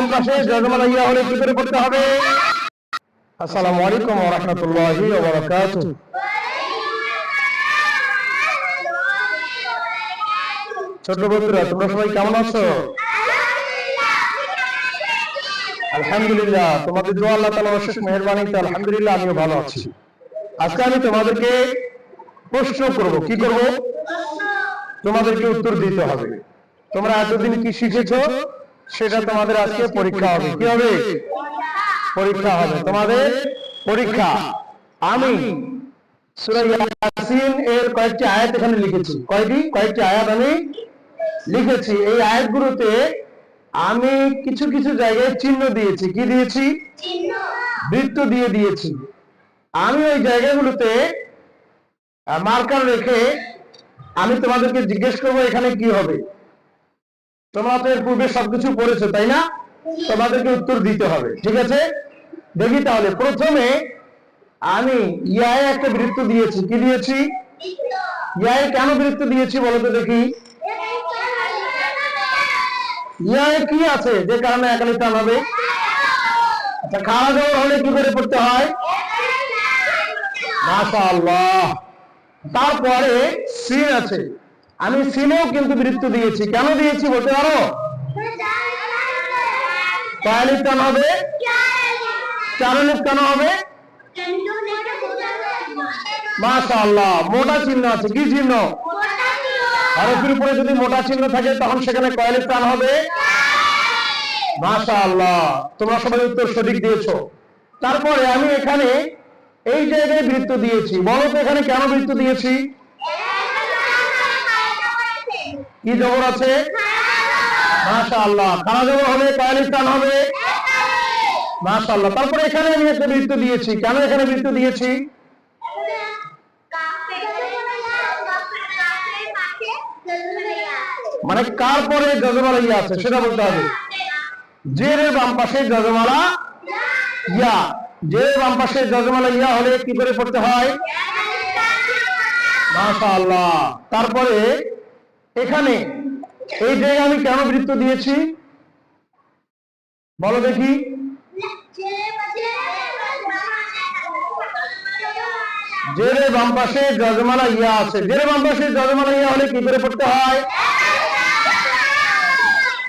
বাম পাশে জজমালা ইয়া হলে কি করে পড়তে হবে? আসসালামু আলাইকুম ওয়া রাহমাতুল্লাহি ওয়া বারাকাতুহু। ছোট বন্ধুরা, তোমরা সবাই কেমন আছো? আলহামদুলিল্লাহ, তোমাদের দোয়া আল্লাহ তাআলা অশেষ মেহেরবানিতে আলহামদুলিল্লাহ, আমিও ভালো আছি। আজকে আমি তোমাদেরকে প্রশ্ন করব, কি করব? তোমাদেরকে উত্তর দিতে হবে। তোমরা এতদিন কি শিখেছো? সেটা তোমাদের আজকে পরীক্ষা হবে। কি হবে? পরীক্ষা হবে। তোমাদের পরীক্ষা। আমি সূরা ইয়াসিন এর কয়েকটি আয়াত এখানে লিখেছি। কয়টি? কয়েকটি আয়াত আমি লিখেছি। এই আয়াতগুলোতে আমি কিছু কিছু জায়গায় চিহ্ন দিয়েছি। কি দিয়েছি? বৃত্ত দিয়ে দিয়েছি। আমি ওই জায়গাগুলোতে মার্কার রেখে আমি তোমাদেরকে জিজ্ঞেস করব এখানে কি হবে। তোমরা তো এর পূর্বে সবকিছু পড়েছো, তাই না? তোমাদেরকে উত্তর দিতে হবে, ঠিক আছে? দেখি তাহলে, প্রথমে আমি ইয়ায় একটা বৃত্ত দিয়েছি, কি দিয়েছি? ইয়ায় কেন বৃত্ত দিয়েছি বলো তো দেখি। ইয়ায় কি আছে? যে কারণে একালি টান হবে। আচ্ছা খাওয়া দাওয়া হলে কি করে পড়তে হয়? মাশাআল্লাহ। তারপরে সিন আছে। আমি সিনেও কিন্তু বৃত্ত দিয়েছি। কেন দিয়েছি বলতে পারো? কয়ালিফ কেন হবে? চারলিফ কেন হবে? মাশাআল্লাহ, মোটা চিহ্ন আছে। কি চিহ্ন? হরফের উপরে যদি মোটা চিহ্ন থাকে, তখন সেখানে কয়ালিফ টান হবে। মাশাআল্লাহ, তোমরা সবাই উত্তর সঠিক দিয়েছ। তারপরে আমি এখানে এই জায়গায় বৃত্ত দিয়েছি। বলো তো এখানে কেন বৃত্ত দিয়েছি? কি জবর আছে? জবর হবে হবে। তারপরে এখানে আমি একটা বৃত্ত দিয়েছি। কেন এখানে বৃত্ত দিয়েছি? মানে কার পরে গজমালা ইয়া আছে, সেটা বলতে হবে। জের বাম পাশে গজমালা ইয়া। জের বাম পাশে গজমালা ইয়া হলে কি করে পড়তে হয়? মাশাআল্লাহ। তারপরে এখানে এই জায়গায় আমি কেন বৃত্ত দিয়েছি? বলো দেখি। জেরে বাম পাশে গজমালা ইয়া আছে। জেরে বাম পাশে গজমালা ইয়া হলে কি করে পড়তে হয়?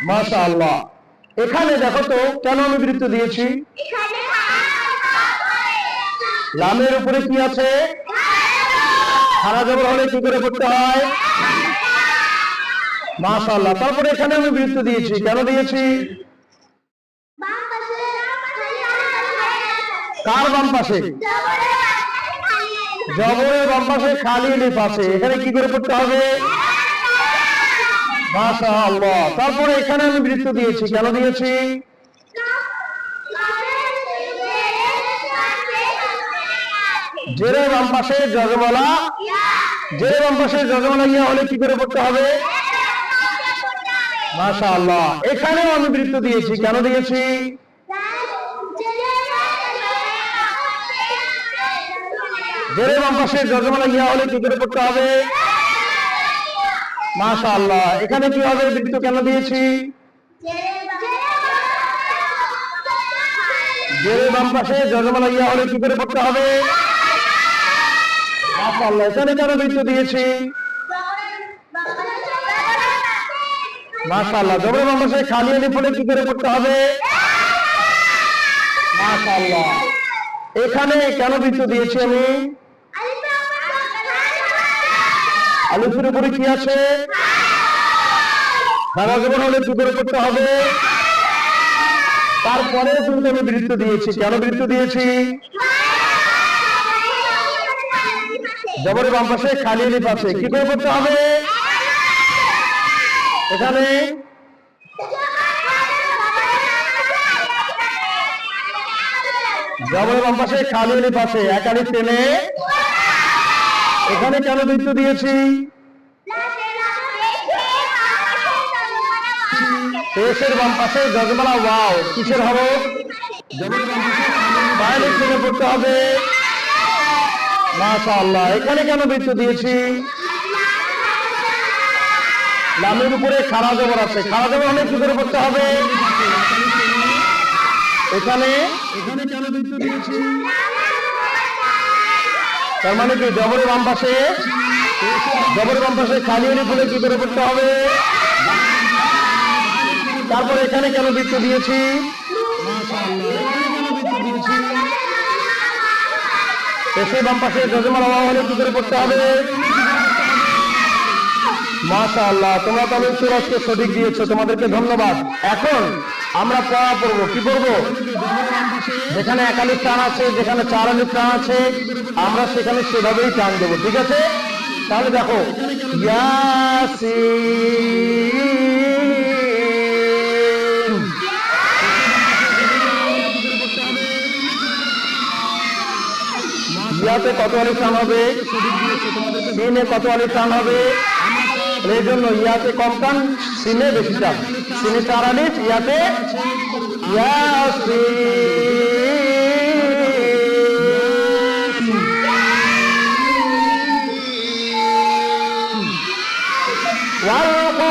মাশাআল্লাহ। এখানে দেখো তো কেন আমি বৃত্ত দিয়েছি? লামের উপরে কি আছে? খারা জবর হলে কি করে পড়তে হয়? মাশাআল্লাহ, তারপরে এখানে আমি বৃত্ত দিয়েছি। কেন দিয়েছি? কার বাম পাশে? জবরের বাম পাশে খালি আছে এখানে কি করে পড়তে হবে? মাশাআল্লাহ। তারপরে এখানে আমি বৃত্ত দিয়েছি। কেন দিয়েছি? জেরে বাম পাশে জজমালা জেরে বাম পাশে জজমালা ইয়া হলে কি করে পড়তে হবে? মাশাআল্লাহ। এখানেও আমি দিয়েছি। কেন দিয়েছি? জেরে বাম পাশে ইয়া হলে কি করে পড়তে হবে। মাশাআল্লাহ। এখানে কি হবে? বৃত্ত কেন দিয়েছি? জেরে বাম পাশে ইয়া হলে কি করে পড়তে হবে। মাশাআল্লাহ। এখানে কেন বৃত্ত দিয়েছি? মাশাআল্লাহ খালি আলিফ হলে কি করে পড়তে হবে? মাশাআল্লাহ। এখানে কেন বৃত্ত দিয়েছি আমি? আলিফের উপরে কি আছে? জবর হলে কি করে করতে হবে। তারপরে কিন্তু আমি বৃত্ত দিয়েছি। কেন বৃত্ত দিয়েছি? জবরের বাম পাশে খালি আছে কি করে করতে হবে? এখানে জবরের বাম পাশে খালি আলিফ আছে এক টেনে। এখানে কেন বৃত্ত দিয়েছি? পেশের বাম পাশে গজমালা ওয়াও, কিসের হবে? বাইরে থেকে পড়তে হবে। মাশাআল্লাহ, এখানে কেন বৃত্ত দিয়েছি? লামের উপরে খাড়া জবর আছে। খাড়া জবর হলে কি করে পড়তে হবে? এখানে এখানে কেন বৃত্ত দিয়েছি? তার মানে কি? জবরের বাম পাশে জবরের বাম পাশে খালি হলে ফুলে কি করে করতে হবে? তারপর এখানে কেন বৃত্ত দিয়েছি? এসে বাম পাশে অভাব হলে কি করে করতে হবে? মাশা আল্লাহ তোমরা তো উত্তর আজকে সঠিক দিয়েছ, তোমাদেরকে ধন্যবাদ। এখন আমরা পড়া পড়ব, কি করব যেখানে একালির টান আছে, যেখানে চার আলির টান আছে, আমরা সেখানে সেভাবেই টান দেবো, ঠিক আছে? তাহলে দেখো ইয়াতে কত আলির টান হবে? সিনে কত আলির টান হবে? এই জন্য ইয়াতে কম টান সিনে বেশি টান সিনে চার আলিফ ইয়াতে ইয়াসিন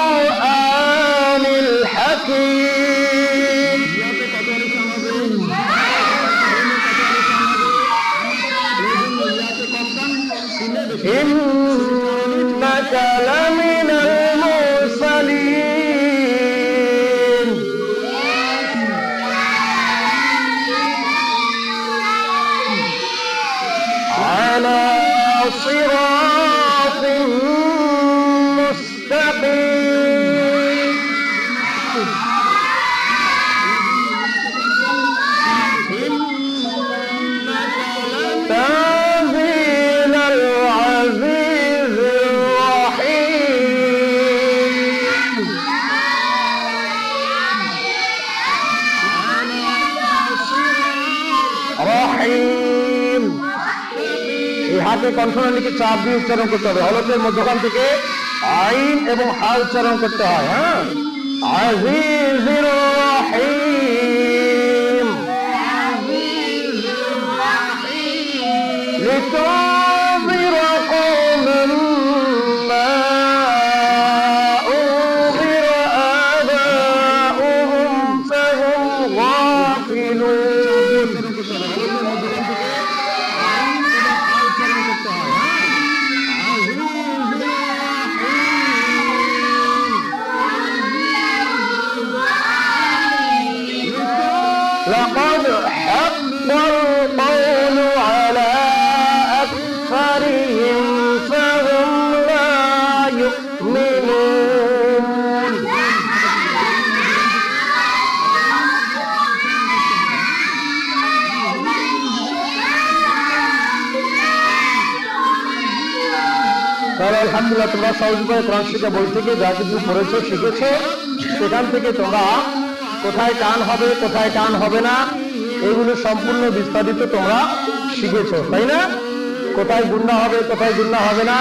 والقرآن الحكيم কনসোনেন্টকে চাপ দিয়ে উচ্চারণ করতে হবে। হলফের মধ্যখান থেকে আইন এবং হা উচ্চারণ করতে হয় হ্যাঁ? আজিজির রহিম। লিটো তাহলে আলহামদুলিল্লাহ তোমরা সহজ উপায়ে কোরআন শিক্ষা বই থেকে যা কিছু পড়েছো, শিখেছো, সেখান থেকে তোমরা কোথায় টান হবে, কোথায় টান হবে না, এগুলো সম্পূর্ণ বিস্তারিত তোমরা শিখেছো, তাই না? কোথায় গুন্না হবে, কোথায় গুন্না হবে না,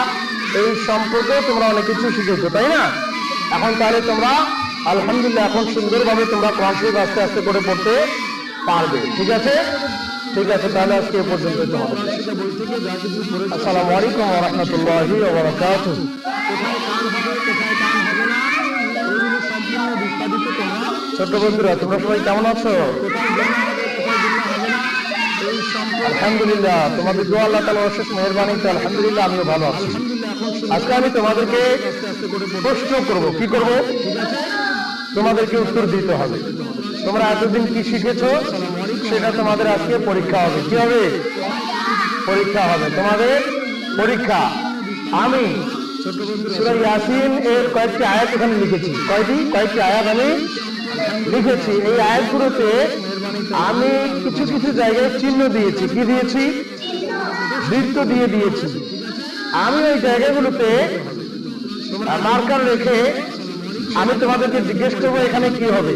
এই সম্পর্কে তোমরা অনেক কিছু শিখেছো, তাই না? এখন তাহলে তোমরা আলহামদুলিল্লাহ এখন সুন্দরভাবে তোমরা কোরআন শরীফ আস্তে আস্তে করে পড়তে পারবে, ঠিক আছে? ঠিক আছে, তাহলে আজকে পর্যন্ত আসসালামু আলাইকুম রাহমাতুল্লাহি ছোট্ট বন্ধুরা, তোমরা সবাই কেমন আছো? আলহামদুলিল্লাহ, তোমাদের দোয়া আল্লাহ তাআলা অশেষ মেহেরবানিতে আলহামদুলিল্লাহ আমিও ভালো আছি। আজকে আমি তোমাদেরকে প্রশ্ন করব। কি করব? তোমাদেরকে উত্তর দিতে হবে। তোমরা এতদিন কি শিখেছো? সেটা তোমাদের আজকে পরীক্ষা হবে। কি হবে? পরীক্ষা হবে। তোমাদের পরীক্ষা। আমি সূরা ইয়াসিন এর কয়েকটি আয়াত এখানে লিখেছি। কয়টি? কয়েকটি আয়াত আমি লিখেছি। এই আয়াতগুলোতে আমি কিছু কিছু জায়গায় চিহ্ন দিয়েছি। কি দিয়েছি? বৃত্ত দিয়ে দিয়েছি। আমি ওই জায়গাগুলোতে মার্কার রেখে আমি তোমাদেরকে জিজ্ঞেস করব এখানে কি হবে।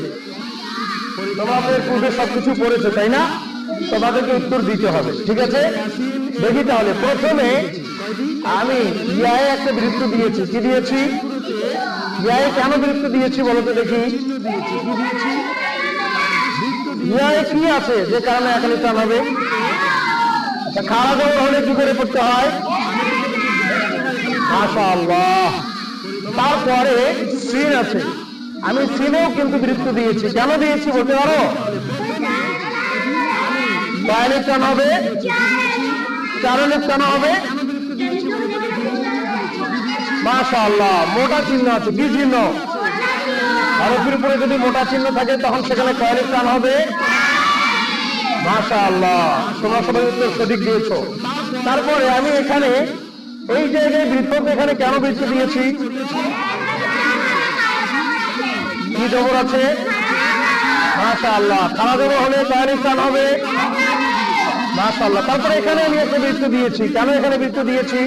তোমাদের পূর্বে সবকিছু পড়েছে, তাই না? তোমাদেরকে উত্তর দিতে হবে, ঠিক আছে? দেখি তাহলে, প্রথমে আমি ইয়ায় একটা বৃত্ত দিয়েছি, কি দিয়েছি? ইয়ায় কেন বৃত্ত দিয়েছি বলতে দেখি। ইয়ায় কি আছে যে কারণে এখানে টান হবে? জবর হলে কি করে পড়তে হয়? মাশা আল্লাহ তারপরে সিন আছে। আমি সিনেও কিন্তু বৃত্ত দিয়েছি। কেন দিয়েছি বলতে পারো? আলিফ টান হবে? চার আলিফ টান হবে? মাশাআল্লাহ, মোটা চিহ্ন আছে, কি চিহ্ন? হরফের উপরে যদি মোটা চিহ্ন থাকে, তখন সেখানে কয় আলিফ টান হবে? মাশাআল্লাহ, তোমরা সবাই উত্তর সঠিক দিয়েছ। তারপরে আমি এখানে এই জায়গায় বৃত্ত এখানে কেন বৃত্ত দিয়েছি? কি জবর আছে? মাশাআল্লাহ। খানা জবর হলে টান হবে। মাশাআল্লাহ। তারপরে এখানে আমি একটা বৃত্ত দিয়েছি। কেন এখানে বৃত্ত দিয়েছি?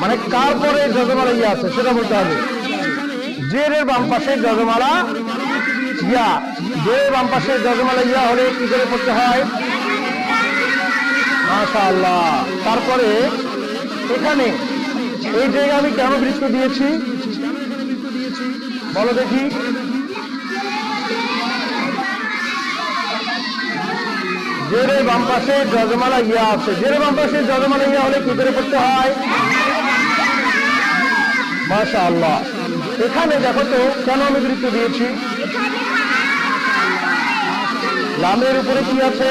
মানে কার পরে যজমালা ইয়া আছে, সেটা বলতে হবে। জেরের বাম পাশে যজমালা ইয়া। জেরের বাম পাশে যজমালা ইয়া হলে কি করে পড়তে হয়? মাশাআল্লাহ। তারপরে এখানে এই জায়গায় আমি কেন বৃত্ত দিয়েছি? বলো দেখি। জেরে বাম পাশে যজমালা ইয়া আছে। জেরে বাম পাশে যজমালা ইয়া হলে কি করে পড়তে হয়? মাশা আল্লাহ এখানে দেখো তো কেন আমি বৃত্ত দিয়েছি? লামের উপরে কি আছে?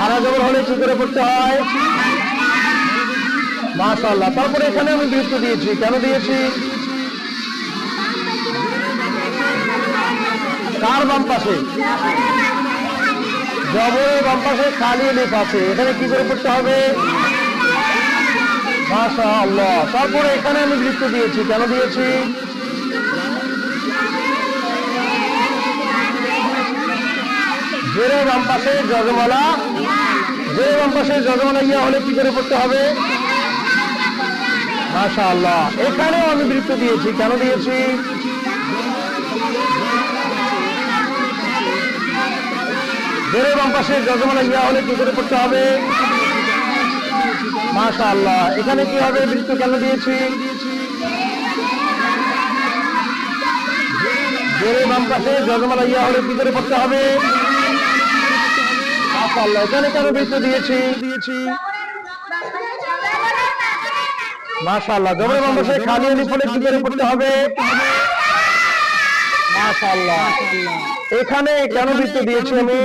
হারা জবর হলে কি করে পড়তে হয়? মাশা আল্লাহ তারপরে এখানে আমি বৃত্ত দিয়েছি। কেন দিয়েছি? কার বাম পাশে? জবরের বাম পাশে খালি লিপ আছে। এখানে কি করে পড়তে হবে? মাশা আল্লাহ তারপরে এখানে আমি বৃত্ত দিয়েছি। কেন দিয়েছি? জেরে বাম পাশে যজমালা জেরে বাম পাশে যজমালা ইয়া হলে কি করে পড়তে হবে? মাশা আল্লাহ এখানেও আমি বৃত্ত দিয়েছি। কেন দিয়েছি? জেরে বাম পাশে যজমালা ইয়া হলে কি করে পড়তে হবে? মাশা আল্লাহ এখানে কি হবে? বৃত্ত কেন দিয়েছি? জেরে বাম পাশে যজমালা ইয়া হলে কি করে পড়তে হবে? মাশা আল্লাহ এখানে কেন বৃত্ত দিয়েছি দিয়েছি? মাশা আল্লাহ জবরের বাম খালি আলিফ হলে কি করে পড়তে হবে। মাশা আল্লাহ এখানে কেন বৃত্ত দিয়েছি আমি?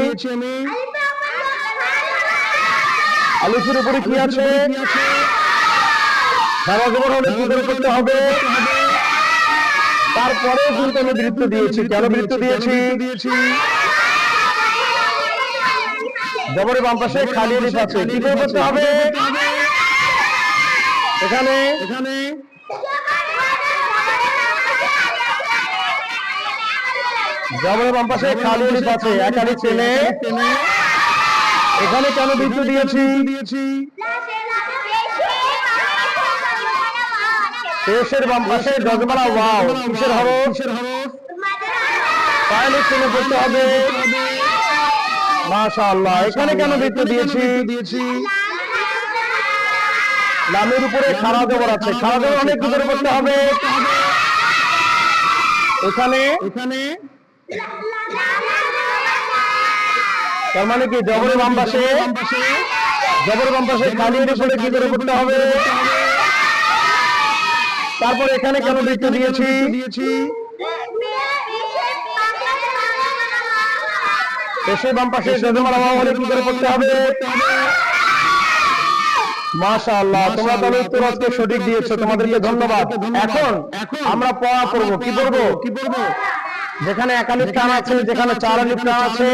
আলিফের উপরে কি আছে? সারা জবর হলে কি করে করতে হবে? তারপরে কিন্তু আমি বৃত্ত দিয়েছি। কেন বৃত্ত দিয়েছি? জবরের বাম পাশে খালি আলিফ আছে। কি করে করতে হবে? এখানে? এখানে? জবরের বাম পাশে খালি আলিফ আছে এক আলিফ টেনে এখানে কেন বৃত্ত দিয়েছি? দিয়েছি? শেষের বাম পাশে ডজমালা ওয়াও কিসের হরফ? কিসের হরফ? তাহলে টেনে পড়তে হবে। মাশাআল্লাহ এখানে কেন বৃত্ত দিয়েছি? দিয়েছি? লামের উপরে খাড়া দেবর আছে। খাড়া দেবর অনেক কি করে পড়তে হবে। এখানে এখানে তার মানে কি? জবরের বাম পাশে জবরের বাম পাশে খালি উপরে কি করে করতে হবে? তারপর এখানে কেন দেখতে দিয়েছি? দিয়েছি? এসে বাম পাশে জজমার অভাব হলে কি করে করতে হবে? মাশা আল্লাহ তোমরা তাহলে উত্তর আজকে সঠিক দিয়েছ তোমাদেরকে ধন্যবাদ। এখন আমরা পড়া পড়ব কি পড়ব? কি পড়ব? যেখানে একালিপ টান আছে যেখানে চার আলিপ টান আছে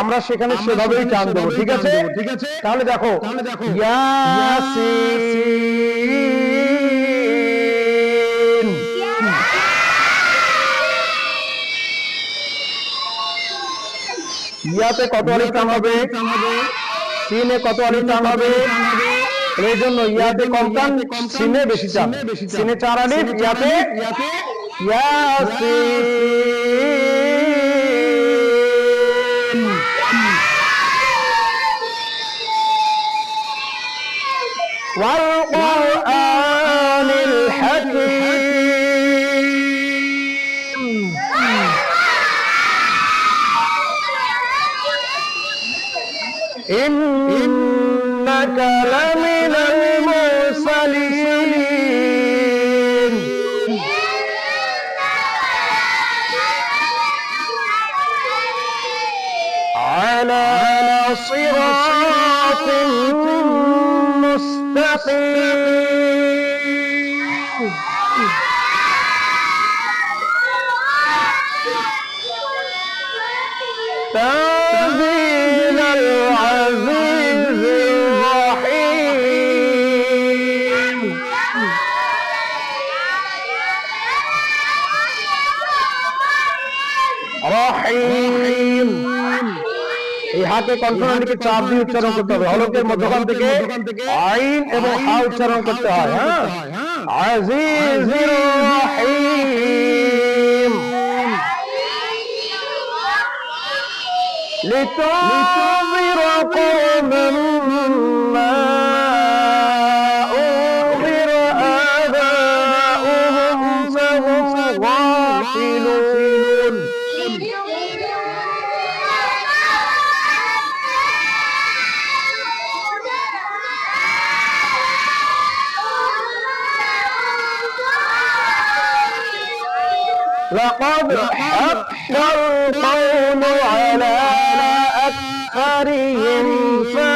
আমরা সেখানে সেভাবেই টান দেবো ঠিক আছে? ঠিক আছে? তাহলে দেখো ইয়াসিন। ইয়াতে কত আলিপ টান হবে? সিনে কত আলিপ টান হবে? এই জন্য ইয়াতে কম টান সিনে বেশি টান সিনে চার আলিফ ইয়াতে ইয়াসিন ওয়াল কোরআনিল হাকীম ইন إنك لمن المرسلين রহিম এই হাতে কনসোনেন্টকে চাপ দিয়ে উচ্চারণ করতে হবে হলকের মধ্যখান থেকে আইন এবং হা উচ্চারণ করতে হয় হ্যাঁ আজিজির রহিম লিতুনজির কওমান لقد حق القول على أكثرهم فهم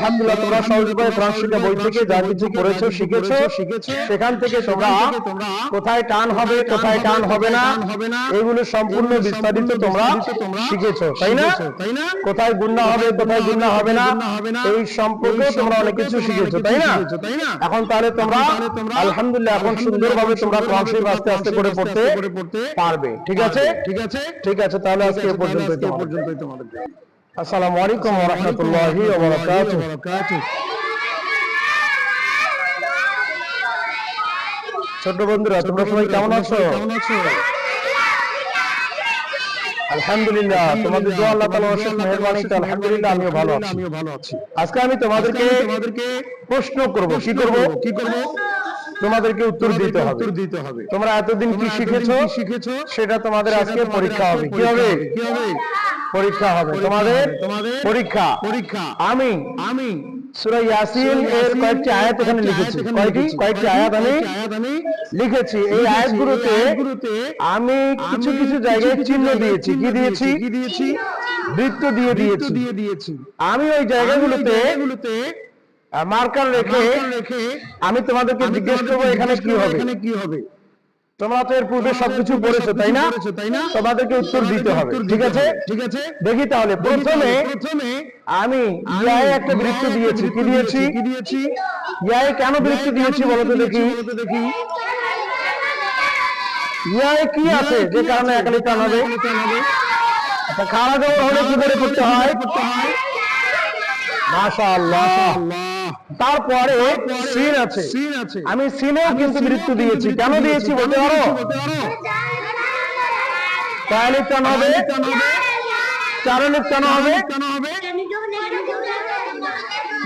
আলহামদুলিল্লাহ তোমরা সহজ উপায়ে কোরআন শিক্ষা বই থেকে যা কিছু পড়েছো শিখেছো শিখেছো সেখান থেকে তোমরা কোথায় টান হবে কোথায় টান হবে না এগুলো সম্পূর্ণ বিস্তারিত তোমরা শিখেছো তাই না? কোথায় গুন্না হবে কোথায় গুন্না হবে না এই সম্পর্কে তোমরা অনেক কিছু শিখেছো তাই না? এখন তাহলে তোমরা আলহামদুলিল্লাহ এখন সুন্দরভাবে তোমরা কোরআন শরীফ আস্তে আস্তে করে পড়তে পারবে ঠিক আছে? ঠিক আছে? ঠিক আছে তাহলে আজকে এ পর্যন্তই তোমাদের। আসসালামু আলাইকুম ওয়া রাহমাতুল্লাহি ওয়া বারাকাতুহু। ছোট বন্ধুরা তোমরা সবাই কেমন আছো? আলহামদুলিল্লাহ তোমাদের দোয়া আল্লাহ তাআলার অশেষ মেহেরবানিতে আলহামদুলিল্লাহ আমিও ভালো আছি। আমিও ভালো আছি। আজকে আমি তোমাদেরকে তোমাদেরকে প্রশ্ন করব কি করব? কি করব? তোমাদেরকে উত্তর দিতে হবে। উত্তর দিতে হবে। তোমরা এতদিন কি শিখেছো? শিখেছো? সেটা তোমাদের আজকে পরীক্ষা হবে। কি হবে? কি হবে? পরীক্ষা হবে। তোমাদের? পরীক্ষা। পরীক্ষা। আমি আমি। সূরা ইয়াসিন এর কয়েকটি আয়াত এখানে লিখেছি। কয়টি কয়েকটি? আয়াত আমি লিখেছি। এই আয়াতগুলোতে আমি কিছু কিছু জায়গায় চিহ্ন দিয়েছি। কি দিয়েছি? কি দিয়েছি? বৃত্ত দিয়ে দিয়েছি। দিয়ে দিয়েছি। আমি ওই জায়গাগুলোতে মার্কার রেখে রেখে আমি তোমাদেরকে জিজ্ঞেস করব এখানে কি হবে। এখানে কি হবে। তোমরা তো এর পূর্বে সবকিছু পড়েছো তাই না? তোমাদেরকে উত্তর দিতে হবে ঠিক আছে? ঠিক আছে? দেখি তাহলে প্রথমে প্রথমে আমি ইয়ায় একটা বৃত্ত দিয়েছি কি দিয়েছি কি দিয়েছি? ইয়ায় কেন বৃত্ত দিয়েছি বলো তো দেখি। ইয়ায় কি আছে? যে কারণে একালি টান হবে। আচ্ছা খাড়া জবর হলে কি করে হয়? করতে হয়? মাশাআল্লাহ। আল্লাহ তারপরে সিন আছে। সিন আছে। আমি সিনেও কিন্তু বৃত্ত দিয়েছি। কেন দিয়েছি। বলতে পারো? কয়ালির টান হবে? হবে? কেন হবে?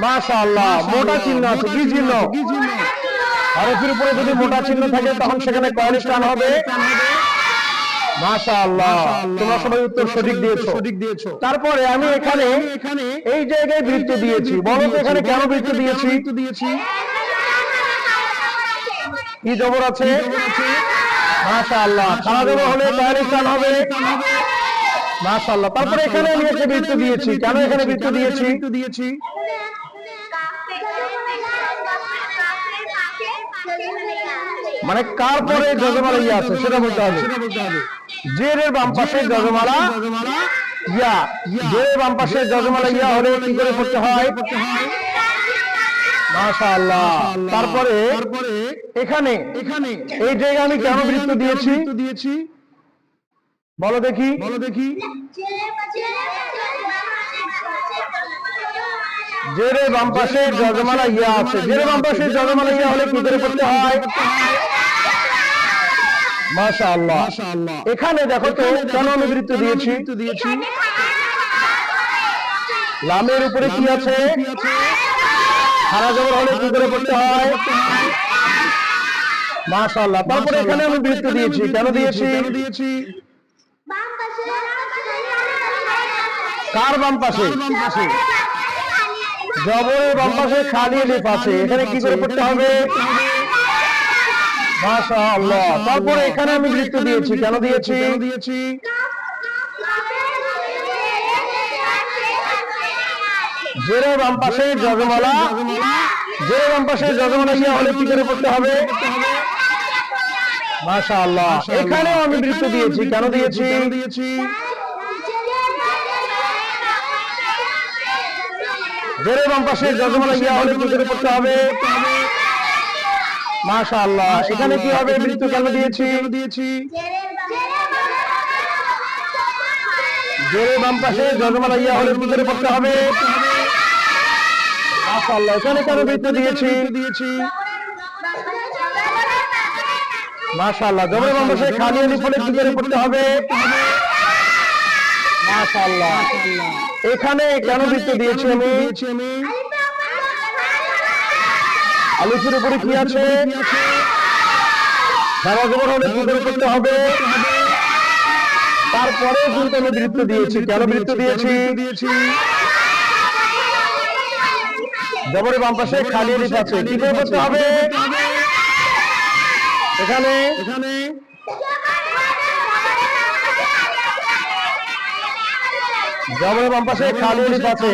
মাশাআল্লাহ মোটা চিহ্ন আছে কি চিহ্ন হরফের উপরে যদি মোটা চিহ্ন থাকে তখন সেখানে হবে। টান হবে। মাশাআল্লাহ। তোমরা সবাই উত্তর সঠিক দিয়েছ। সঠিক দিয়েছ। তারপরে আমি এখানে এখানে এই জায়গায় বৃত্ত দিয়েছি। বলো তো এখানে কেন বৃত্ত দিয়েছি? বৃত্ত দিয়েছি? কি জবর আছে? মাশাআল্লাহ। খাড়া জবর হলে হবে। মাশাআল্লাহ। তারপরে এখানে আমি একটা বৃত্ত দিয়েছি। কেন এখানে বৃত্ত দিয়েছি? দিয়েছি? মানে কার পরে যজমালা ইয়া আছে? সেটা বলতে হবে। সেটা বলতে হবে। জেরের বাম পাশে যজমালা ইয়া। জেরের বাম পাশে যজমালা ইয়া হলে কি করে পড়তে হয়? মাশাআল্লাহ। তারপরে এখানে এখানে এই জায়গায় আমি কেন বৃত্ত দিয়েছি? দিয়েছি? বলো দেখি। বলো দেখি। জেরে বাম পাশে যজমালা ইয়া আছে। জেরে বাম পাশে যজমালা ইয়া হলে কি করে পড়তে হয়? মাশাআল্লাহ। মাশাআল্লাহ। এখানে দেখো তো কেন দিয়েছি। দিয়েছি। লামের উপরে কি আছে? খারা জবর হলে কি করে পড়তে হয়? মাশাআল্লাহ। তারপরে এখানে আমি বৃত্ত দিয়েছি। কেন দিয়েছি? কার বাম পাশে? কার বাম পাশে? জবরের বাম পাশে খালি লিফ আছে। এখানে কি করে পড়তে হবে? মাশা আল্লাহ তারপরে এখানে আমি বৃত্ত দিয়েছি কেন দিয়েছি দিয়েছি? জেরে বাম পাশে জগমালা। জেরে বাম পাশে জগমালা গিয়ে হলে কি করে পড়তে হবে। মাশা আল্লাহ এখানেও আমি বৃত্ত দিয়েছি কেন দিয়েছি দিয়েছি? জেরে বাম পাশে জগমালা গিয়ে হলে কি করে পড়তে হবে। মাশা আল্লাহ এখানে কি হবে? কেন দিয়েছি। দিয়েছি। জেরে বাম পাশে জগমালা গিয়ে হলে করে পড়তে হবে। মাশা আল্লাহ এখানে কেন বৃত্ত দিয়েছি দিয়েছি? মাশাআল্লাহ। জবরে বাম পাশে খালি আলি ফলে করে পড়তে হবে। মাশাআল্লাহ। এখানে কেন বৃত্ত দিয়েছি আমি? আলিফের উপরে কি আছে? সারা জবর হলে কি করে করতে হবে। তারপরে কিন্তু আমি বৃত্ত দিয়েছি। কেন বৃত্ত দিয়েছি? জবরের বাম পাশে খালি আলিফ আছে কি করে করতে হবে? এখানে? এখানে? জবরের বাম পাশে খালি আলিফ আছে